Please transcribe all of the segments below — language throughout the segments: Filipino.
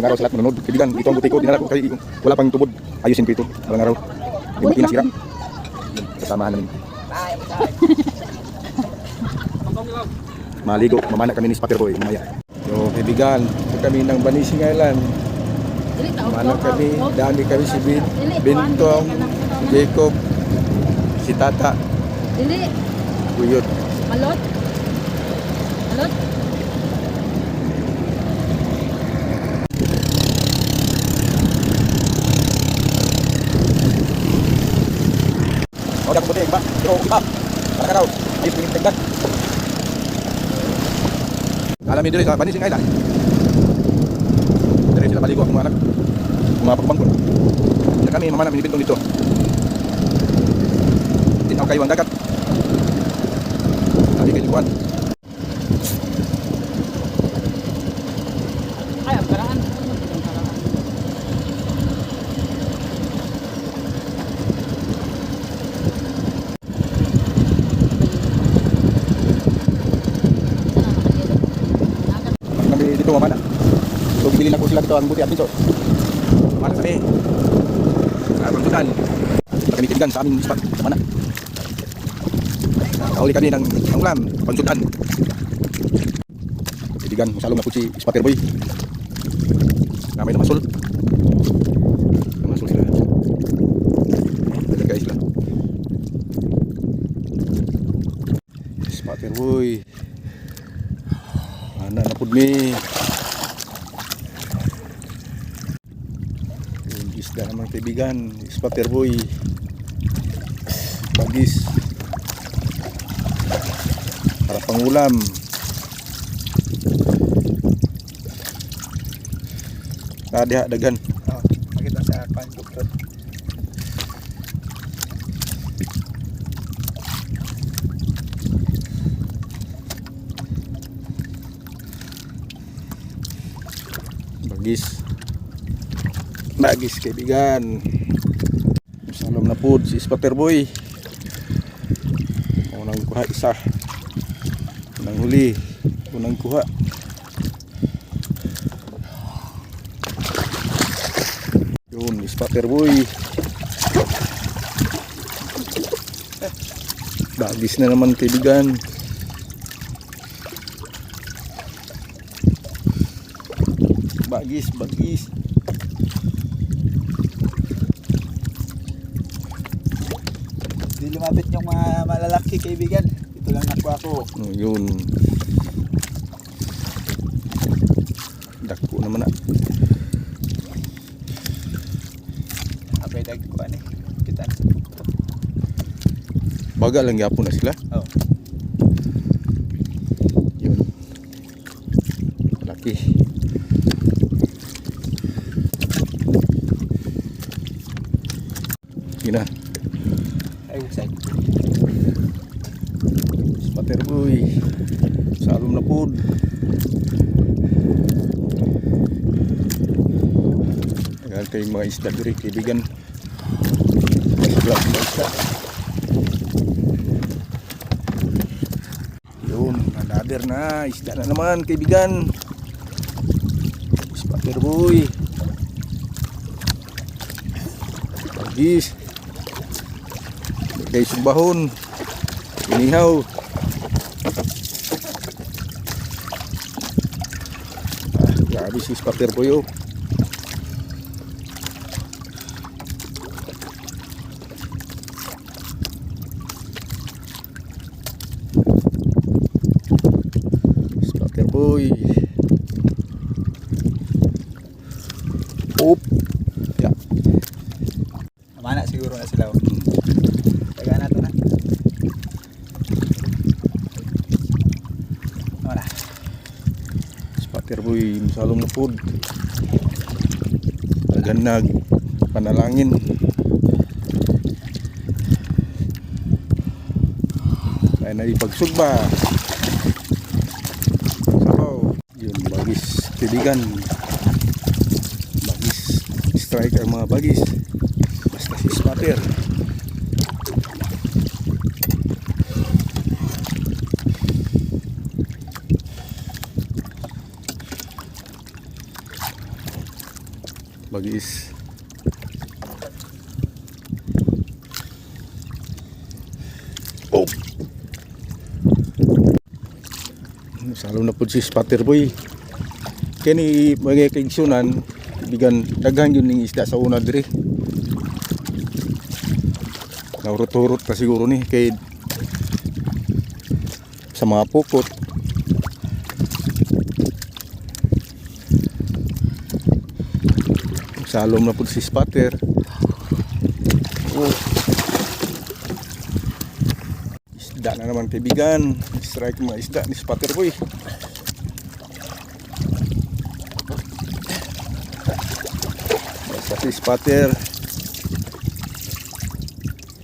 Magandang araw sa lahat manonood. Kaibigan, ito ang buti ko. Dinala ko wala pang tubod. Ayusin ko ito. Magandang araw. Yung buti nasira. Kasamahan namin. Maligo. Mamana kami ni Spatter Boy. Mamaya. So, kaibigan, ito kami ng Banising Island. Mana kami, dami kami si Bin, Bintong, Jacob, si Tata, Dili, Kuyot. malot. Malot. Puti, iba. Pero, iba. Para ka raw. Ayos, tingin tingnan. Alam niyo dito sa Banising Island. Dari sila maligo ang mga anak. Mga pagbangkon. Kaya kami, mamana, minibintong dito. Tinaw kayo ang dagat. Sabi kayo likuan. Dito mamana. So, bibili na ko sila dito ang buti at. Mamana kami. Sa pangkutan. Kami kaibigan sa aming spot. Mamana. Nakahuli kami ng ulam. Pangkutan. Kaibigan, masalong na po si Spatter Boy. Namay na masol. Masol sila. Dagan guys lang. Spatter Boy. Ana na pud mi. Yung isda naman kaibigan, spatter boy. Bagis. Para pangulam. Nadiha dagan. Oh, makita sa kan doktor. Bagis. Bagis kaibigan. Salam na pud si spatter boy. Unang kuha isa. Unang huli. Unang kuha. Yun, spatter boy. Bagis na naman kaibigan. Bagis, bagis. Di lumapit yung mga malalaki kaibigan. Ito lang nakuha ko. Oh, yun. Dako naman na. Apay dag ko ani. Kita. Baga lang yapon na sila. Oh. Yun. Laki. Yun na. Ay usay. Spatter boy. Salom na pod. Ayan kayong mga isda diri kaibigan. Isda, isda. Yun, another na. Isda na naman kaibigan. Spatter boy. Pagis. Guys, sumbahon. Inihaw. Ah, grabe si Spatter Boy oh. Spatter Boy, masalong na food. Naganag, panalangin. Ay na ipagsugba. Sabaw. Yun, bagis. Kaibigan. Bagis. Strike ang mga bagis. Basta si Spatter. Bagis. Oh. Salo na po si Spatter Boy. Kani mga kaigsunan, bigan daghan yun ng isda sa una diri. Naurot-urot pa siguro ni kay sa mga pukot. Salom na po si Spatter. Oh. Isda na naman kaibigan. Strike mga isda ni Spatter Boy. Basta si Spatter.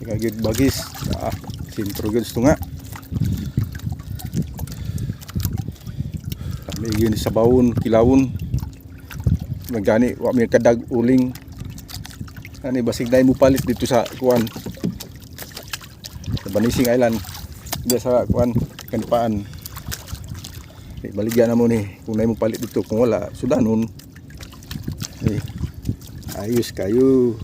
Kagid bagis. Ah, sintro gud ito nga. Kami yun sa bawon, kilawon. Nagani, wa may kadag uling. Ani basig dai mo palit dito sa kuan. Sa Banising Island. Dito sa kuan, kanipaan. Eh, baligyan na mo ni kung na mo palit dito kung wala sudanon. Eh, ayos kayo.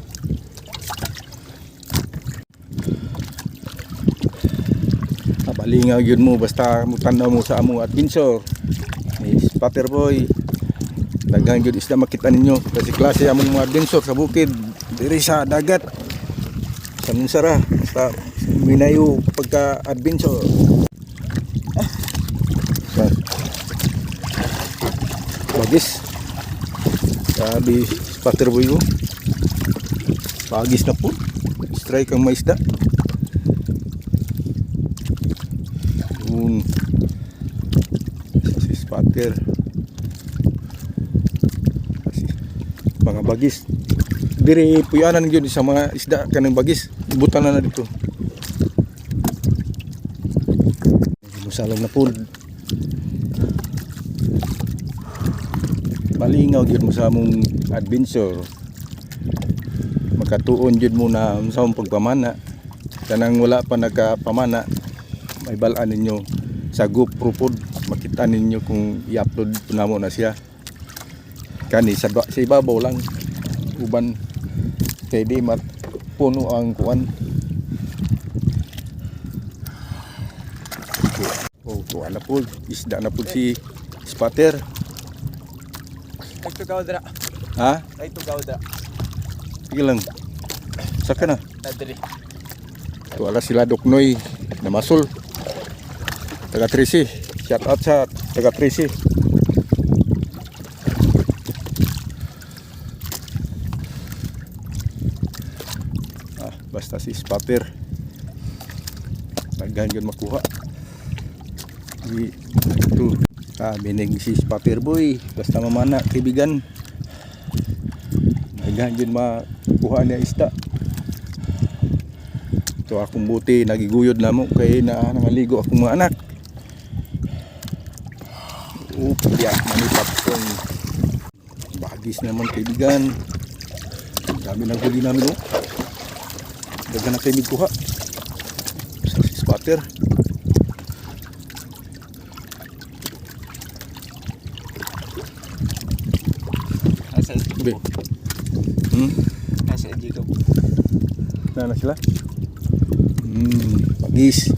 Kabalinga yun mo basta mo tanaw mo sa among adventure. Ni Spatter Boy. Daghang gyud isda makita ninyo kasi klase among mga adventure sa bukid diri sa dagat. Sa Minsara basta minayo pagka adventure. Sa Bagis. Sabi Spatter Boy ko. Bagis na po. Strike ang maisda. Yun. Si Spatter. Kasi mga bagis. Diri puyanan gyud sa mga isda kanang bagis. Ibutan na na dito. Musalom na po. Palingaw gyud mo sa among adventure. Makatuon gyud mo na sa among pagpamana. Kanang wala pa nagkapamana, may balaan ninyo sa GoPro pod makita ninyo kung i-upload po namo na siya kani sa, sa ibabaw lang uban kay di mat puno ang kuan. Oh to na po. Isda na po si spatter ito tugaw ha? Ito tugaw dra saka na. Nadiri to ala sila doknoy. Na masul taga 3 shout out sa taga 3 basta si Spatter. Naghan yun makuha. Ito ah, binig si Spatter boy. Basta mamana kaibigan. Naghan yun makuha niya isda ito akong buti nagiguyod na mo. Kay na nangaligo akong mga anak. Upya, manipap kong bagis naman kaibigan. Dami ng huli namin oh. Daga na kayo kuha. Sa si spotter. Asa Be. Hmm? asa Jacob. Nana sila? Hmm, bagis.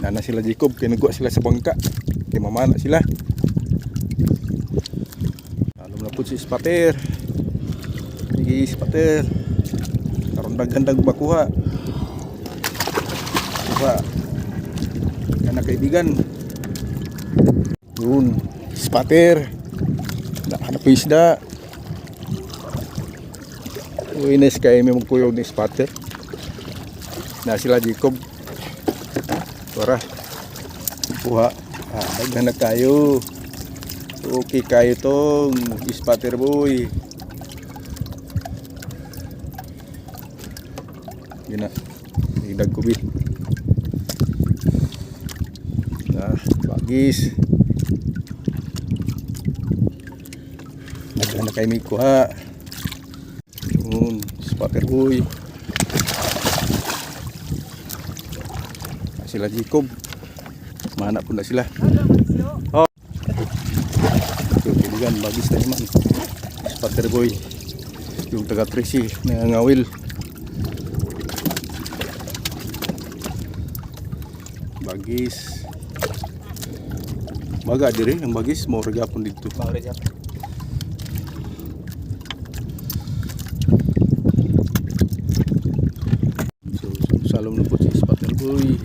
Nana sila Jacob, kaya nagwa sila sa bangka. Kaya mamana sila. Alam na po si Spater. Sige, Spater. Karoon daghandag makuha. Kuha. Yan na kaibigan. Yun. Spater. Nahanap ko isda. Uines kay may magkuyog ni Spater na sila Jacob para kuha ah, daghan na kayo okay kayo tong spatter boy yun na nagdag ko bi ah, bagis. Daghan na kayo may kuha yun spatter boy sila Jacob. Mana pun na sila. Oh. Yung kaibigan bagis na naman. Boy Yung taga Tracy na ngawil. Bagis. Baga dire ang bagis mo gapon dito. Maure siya. So, salom na po si Spatter Boy.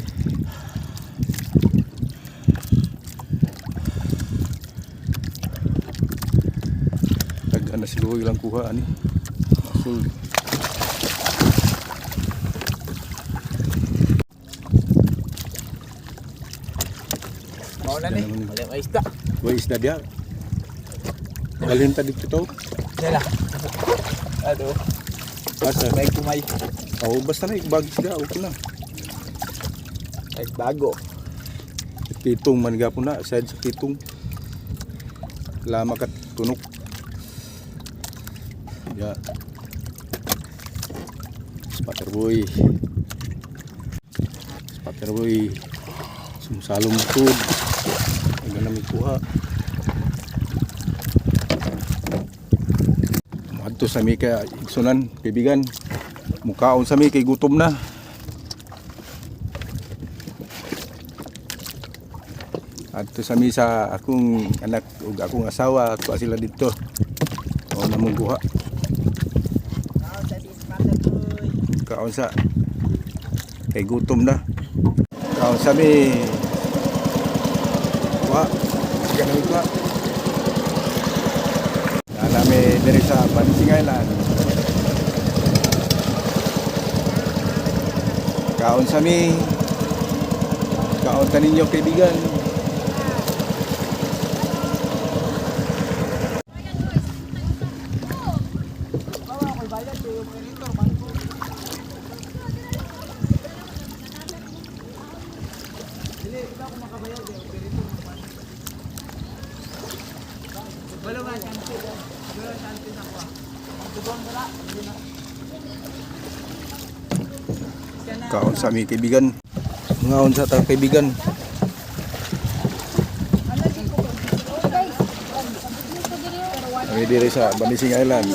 Taga na si Luhoy lang kuha ani. Asul. Wala may isda. Boy isda dia. Dalhin ta dito to. Dala. Ano? Asa? May kumay. Oh, basta na ibagis ka, okay na. Ay bago. Kitong man gapon na, side sa kitong. Lama kat tunok. Ya. Spatter boy. Spatter boy. Sumsalong food. Ang namin kuha. Madto sa mi kay igsunan, kaibigan. Mukaon sa mi kay gutom na. At sa mi sa akong anak ug akong asawa, tuwa sila dito. O namong kuha. Kaon sa kay gutom na. Kaon sa mi. Kuha. Ganun kuha. Nala mi diri sa Pansing Island. Kaon sa mi. Kaon ta ninyo kaibigan. Kaon sa mi kaibigan. Ngaon sa ta kaibigan. Kami diri sa Banising Island.